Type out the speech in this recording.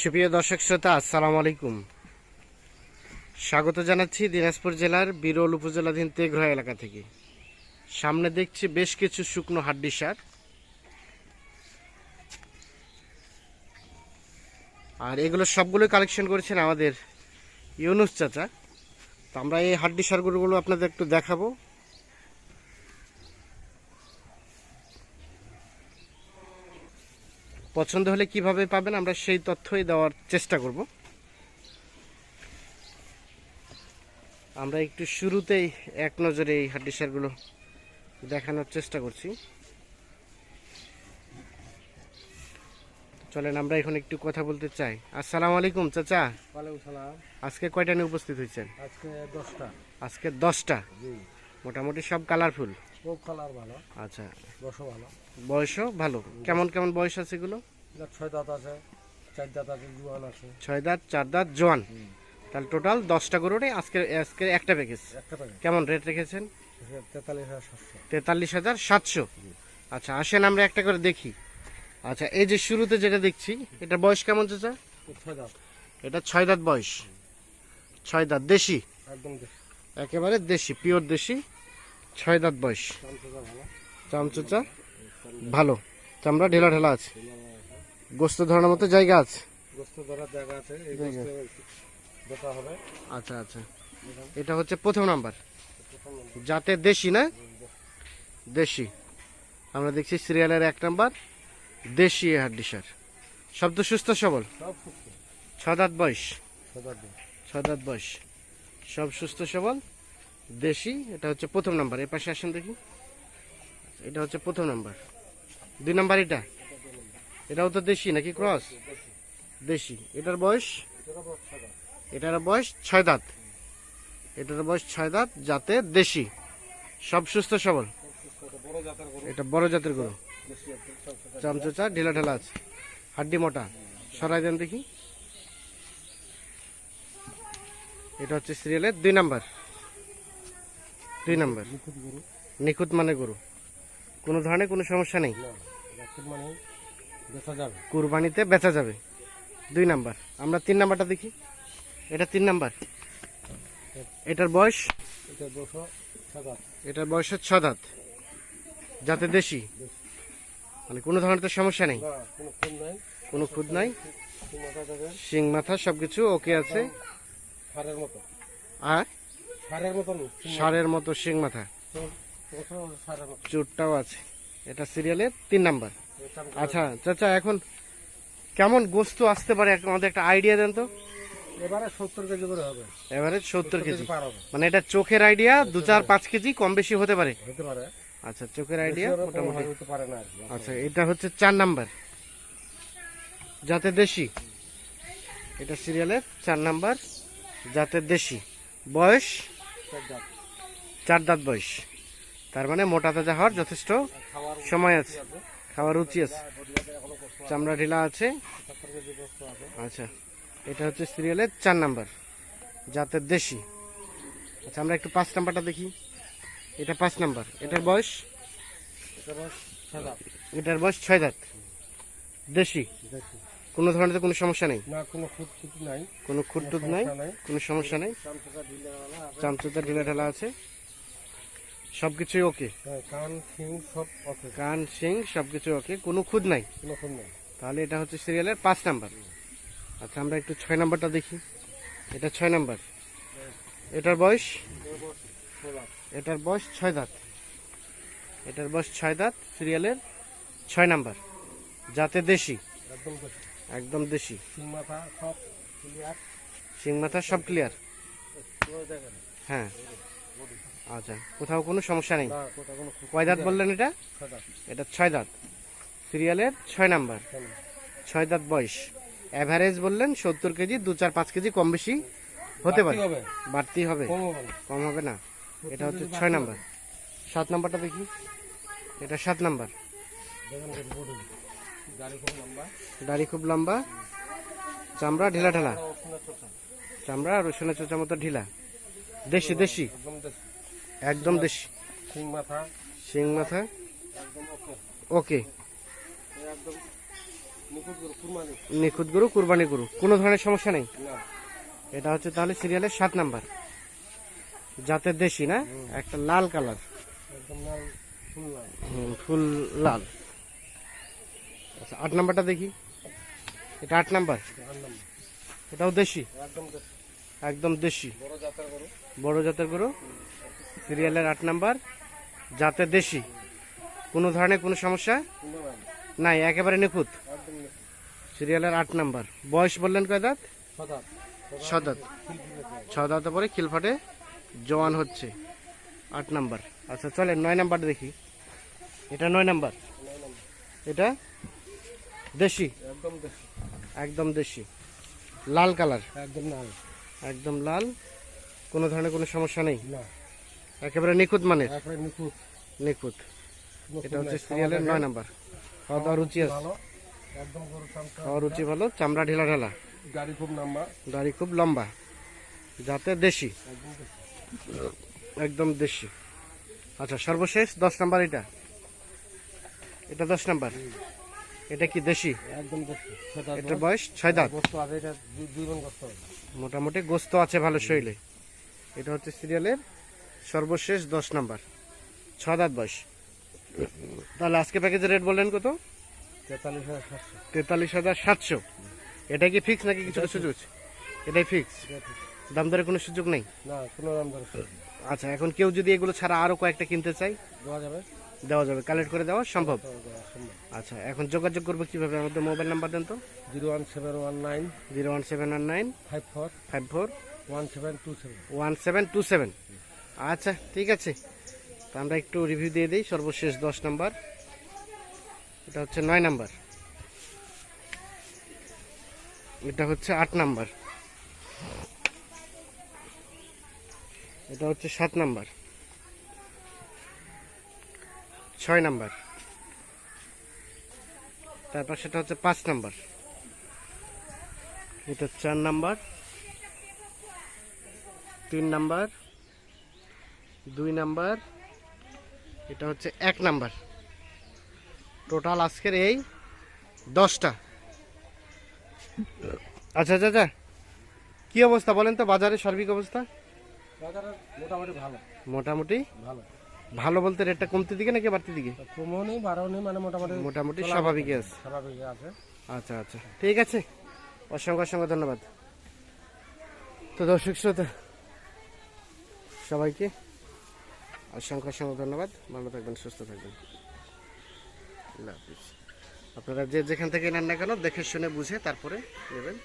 সুপ্রিয় দর্শক শ্রোতা, আসসালামু আলাইকুম। স্বাগত জানাচ্ছি দিনাজপুর জেলার বিরল উপজেলাধীন তেঘরা এলাকা থেকে। সামনে দেখছি বেশ কিছু শুকনো হাড্ডি সার। আর এগুলো সবগুলো কালেকশন করেছেন আমাদের ইউনুস চাচা। তো আমরা এই হাড্ডি সারগুলো আপনাদের একটু দেখাবো। পছন্দ হলে কীভাবে পাবেন আমরা সেই তথ্যই দেওয়ার চেষ্টা করব। আমরা একটু শুরুতেই এক নজরে এই হাড্ডি সারগুলো দেখানোর চেষ্টা করছি। চলেন আমরা এখন একটু কথা বলতে চাই। আসসালামু আলাইকুম চাচা। আজকে কয়টা নিয়ে উপস্থিত হয়েছেন? আজকে দশটা। আজকে দশটা। মোটামুটি সব কালারফুল খুব কালার ভালো। আচ্ছা। বসো ভালো। বয়সও ভালো। কেমন কেমন বয়স আছে এগুলো? ছয় দাঁত আছে চার দাঁত আছে জুয়ান আছে। ছয় দাঁত চার দাঁত জোয়ান? তাহলে টোটাল দশটা গরুরে আজকে আজকে একটা প্যাকেজ কেমন রেট রেখেছেন? তেতাল্লিশ হাজার সাতশো। আচ্ছা আসেন আমরা একটা করে দেখি। আচ্ছা এই যে শুরুতে যেটা দেখছি এটা বয়স কেমন চাচা? ছয় দাঁত। এটা ছয় দাঁত বয়স। ছয় দাঁত দেশি? একদম দেশি। একেবারে দেশি পিওর দেশি ছয় দাঁত বয়স। চামচুচা ভালো। চামড়া ঢেলা ঢেলা আছে। গোস্ত ধরানোর মতো জায়গা আছে। আচ্ছা আচ্ছা। এটা হচ্ছে প্রথম নাম্বার। যাতে দেশি না দেশি। আমরা দেখছি সিরিয়ালের এক নাম্বার দেশি এই হাড্ডি সার সব তো সুস্থ সবল ছ দাঁত বয়স। ছ দাঁত বয়স। সব সুস্থ সবল দেশি এটা হচ্ছে প্রথম নাম্বার। এর পাশে আসেন দেখি। এটা হচ্ছে প্রথম নাম্বার। দুই নাম্বার এটা? এটাও তো দেশি নাকি ক্রস? দেশি। এটার বয়স। এটার বয়স ছয় দাঁত। এটার বয়স ছয় দাঁত যাতে দেশি। সব সুস্থ সবল। এটা বড় জাতের গরু। চামচোচা ঢিলা ঢেলা আছে। হাড্ডি মোটা। সরাই দেন দেখি। এটা হচ্ছে সিরিয়ালের দুই নাম্বার। দুই নাম্বার। নিখুঁত মানে গরু। কোনো ধরনের কোনো সমস্যা নেই। মানে কুরবানিতে বেচা যাবে। দুই নাম্বার। আমরা তিন নাম্বারটা দেখি। এটা তিন নাম্বার। এটার বয়স? এটার বয়স হচ্ছে দাঁত যাতে দেশি। মানে কোনো ধরনের তো সমস্যা নেই। কোনো খুদ নাই। শিং মাথা সবকিছু ওকে আছে। সারের মতো। আর? সারের মতন ষাঁড়ের মতো শিং মাথা। সারের মতো। চুটটাও আছে। এটা সিরিয়ালের তিন নাম্বার। আচ্ছা চাচা এখন কেমন গোস্ত আসতে পারে? আমাদের একটা আইডিয়া দেন তো। এবারে সত্তর কেজি করে হবে। এভারেজ সত্তর কেজি মানে এটা চোখের আইডিয়া দু চার পাঁচ কেজি কম বেশি হতে পারে। হতে পারে। আচ্ছা চোখের আইডিয়া মোটামুটি। আচ্ছা এটা হচ্ছে চার নাম্বার। যাতে দেশি। এটা সিরিয়ালের চার নাম্বার। যাতে দেশি। বয়স? চার দাঁত। বয়স। তার মানে মোটা তাজা হওয়ার যথেষ্ট সময় আছে। খাওয়ার রুচি আছে। চামড়া ঢিলা আছে। আচ্ছা এটা হচ্ছে সিরিয়ালের চার নাম্বার। জাতের দেশি। আচ্ছা আমরা একটু পাঁচ নাম্বারটা দেখি। এটা পাঁচ নাম্বার। এটার বয়স। এটার বয়স ছয় দাঁত। দেশি। কোনো ধরনের কোনো সমস্যা নেই? না কোনো খুঁত খুঁত নাই। কোনো নাই? সমস্যা নাই। কোনো সমস্যা নেই? চামচা ঢিলে ঢিলা আছে। সব কিছুই ওকে? হ্যাঁ, কান সিং সব আছে কান সিং সব ওকে? কোনো খুদ নাই? কোনো খুন নেই। তাহলে এটা হচ্ছে সিরিয়ালের পাঁচ নাম্বার। আচ্ছা আমরা একটু ছয় নাম্বারটা দেখি। এটা ছয় নাম্বার। এটার বয়স। এটার বয়স ছয় দাঁত। এটার বয়স ছয় দাঁত সিরিয়ালের ছয় নাম্বার। যাতে দেশি। একদম একদম দেশি। সিং মাথা সব ক্লিয়ার শিং মাথা সব ক্লিয়ার হ্যাঁ। আচ্ছা কোথাও কোনো সমস্যা নেই? কয় দাঁত বললেন এটা? এটা ছয় দাঁত। সিরিয়ালের ছয় নাম্বার। ছয় দাঁত বয়স। অ্যাভারেজ বললেন সত্তর কেজি দু চার পাঁচ কেজি কম বেশি হতে পারে। বাড়তি হবে? কম হবে না। এটা হচ্ছে ছয় নাম্বার। সাত নাম্বারটা দেখি। এটা সাত নাম্বার। দাড়ি খুব লম্বা। চামড়া ঢিলা ঢালা। চামড়া রসুনের চোচা মতো ঢিলা। দেশি দেশি। একদম দেশি। একদম সিং মাথা। শিং মাথা। ওকে। নিখুঁত গরু কুরবানি। গরু কোনো ধরনের সমস্যা নেই। এটা হচ্ছে তাহলে সিরিয়ালের সাত নাম্বার। জাতের দেশি না একটা লাল কালার। ফুল লাল। আচ্ছা আট নাম্বারটা দেখি। এটা আট নাম্বার? এটাও দেশি? একদম দেশি। বড় জাতের গরু। সিরিয়ালের আট নাম্বার। জাতের দেশি। কোনো ধরনের কোনো সমস্যা? নাই, একেবারে নিখুঁত। সিরিয়ালের আট নাম্বার। বয়স বললেন কয় দাঁত? সদাত সদাত ছ পরে খিলফাটে জওয়ান হচ্ছে। আট নাম্বার। আচ্ছা চলে নয় নাম্বার দেখি। এটা নয় নাম্বার? এটা দেশি? একদম দেশি। একদম দেশি। লাল কালার? একদম লাল। একদম লাল। কোনো ধরনের কোনো সমস্যা নেই? না। একেবারে নিখুঁত মানে নিখুঁত। নিখুঁত। এটা হচ্ছে সিরিয়ালের নয় নাম্বার। খাওয়া দাওয়া রুচি আছে। একদম খাওয়া রুচি ভালো চামড়া ঢেলা ঢেলা। গাড়ি খুব নাম্বার দাড়ি খুব লম্বা। যাতে দেশি। একদম দেশি। আচ্ছা সর্বশেষ দশ নাম্বার এটা। এটা দশ নাম্বার। এটা কি দেশি? একদম দেশি। এটার বয়স? ছয় দাঁত বস্তু আছে এটা দুই- মন কষ্ট মোটামুটি গোস্ত আছে ভালো শৈলে এটা হচ্ছে সিরিয়ালের সর্বশেষ দশ নাম্বার। ছ দাঁত বয়স। তাহলে আজকে প্যাকেজের রেট বললেন কত? তেতাল্লিশ হাজার সাতশো। তেতাল্লিশ হাজার সাতশো। এটা কি ফিক্স নাকি কিছু সুযোগ? এটাই ফিক্স দাম দরে কোনো সুযোগ নেই? না কোনো দাম আচ্ছা এখন কেউ যদি এগুলো ছাড়া আরও কয়েকটা কিনতে চাই দেওয়া যাবে। দেওয়া যাবে কালেক্ট করে দেওয়া সম্ভব? আচ্ছা এখন যোগাযোগ করব কীভাবে? আমাদের মোবাইল নাম্বার দেন তো। Zero one seven one nine zero one seven one nine five four five four one seven two seven one seven two seven আচ্ছা ঠিক আছে। তো আমরা একটু রিভিউ দিয়ে দিই সর্বশেষ দশ নাম্বার। এটা হচ্ছে নয় নাম্বার। এটা হচ্ছে আট নাম্বার। এটা হচ্ছে সাত নাম্বার। ছয় নাম্বার। তারপর সেটা হচ্ছে পাঁচ নাম্বার। এটা চার নাম্বার। তিন নাম্বার। দুই নাম্বার। এটা হচ্ছে এক নাম্বার। টোটাল আজকের এই দশটা। আচ্ছা আচ্ছা আচ্ছা। কি অবস্থা বলেন তো? বাজারের সার্বিক অবস্থা? মোটামুটি ভালো। মোটামুটি? ভালো। ভালো বলতে রেটটা কমতে দিকে নাকি বাড়তি দিকে? কমও নেই বাড়াও নেই মানে মোটামুটি মোটামুটি স্বাভাবিকই আছে। স্বাভাবিকই আছে। আচ্ছা আচ্ছা। ঠিক আছে। অসংখ্য অসংখ্য ধন্যবাদ। তো দর্শক শ্রোতা সবাইকে অসংখ্য অসংখ্য ধন্যবাদ। ভালো থাকবেন সুস্থ থাকবেন। আপনারা যে যেখান থেকে নেন না কেন দেখে শুনে বুঝে তারপরে নেবেন।